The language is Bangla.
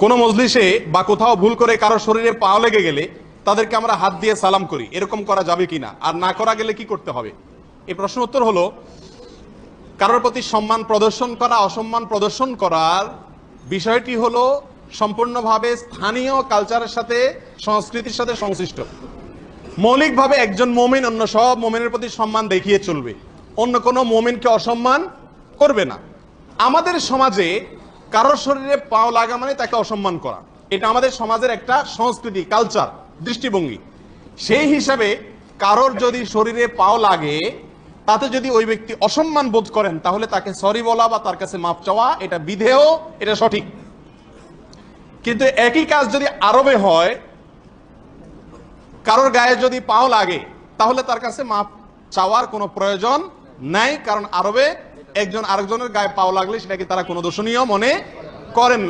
কোনো মজলিসে বা কোথাও ভুল করে কারও শরীরে পা লেগে গেলে তাদেরকে আমরা হাত দিয়ে সালাম করি। এরকম করা যাবে কিনা? আর না করা গেলে কি করতে হবে? এই প্রশ্ন উত্তর হলো, কারোর প্রতি সম্মান প্রদর্শন করা, অসম্মান প্রদর্শন করার বিষয়টি হলো সম্পূর্ণভাবে স্থানীয় কালচারের সাথে, সংস্কৃতির সাথে সংশ্লিষ্ট। মৌলিকভাবে একজন মোমিন অন্য সব মোমিনের প্রতি সম্মান দেখিয়ে চলবে। অন্য কোনো মোমিনকে অসম্মান করবে না। আমাদের সমাজে কারোর শরীরে পাও লাগা মানে তাকে অসম্মান করা। এটা আমাদের সমাজের একটা সংস্কৃতি কালচার দৃষ্টিভঙ্গি। সেই হিসাবে কারোর যদি শরীরে পাও লাগে, তাতে যদি ওই ব্যক্তি অসম্মান বোধ করেন, তাহলে তাকে সরি বলা বা তার কাছে মাপ চাওয়া, এটা বিধেয়, এটা সঠিক। কিন্তু একই কাজ যদি আরবে হয়, কারোর গায়ে যদি পাও লাগে, তাহলে তার কাছে মাপ চাওয়ার কোনো প্রয়োজন নাই, কারণ আরবে একজন আরেকজনের গায়ে পাও লাগলে সেটাকে তারা কোনো দোষণীয় মনে করেন না।